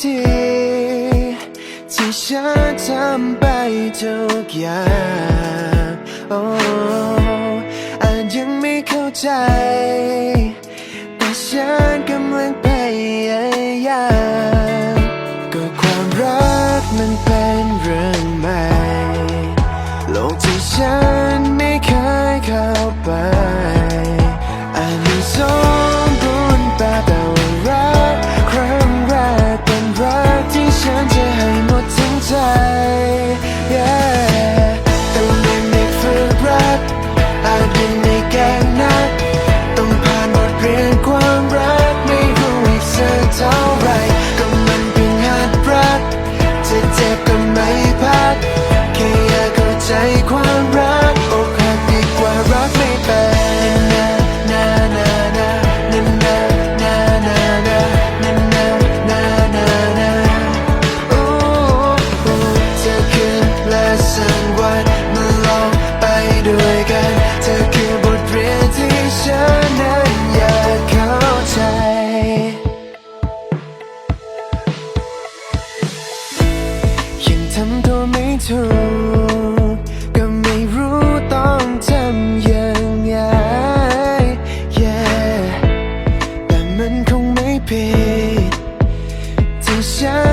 ทีที่ฉันทำไปทุกอย่าง oh อาจยังไม่เข้าใจ แต่ฉันกำลังพยายามก็ความรักมันเป็นเรื่องใหม่ โลกที่ฉัน ถูกก็ไม่รู้ต้องทำยังไง yeah แต่มันคงไม่ผิดที่ฉัน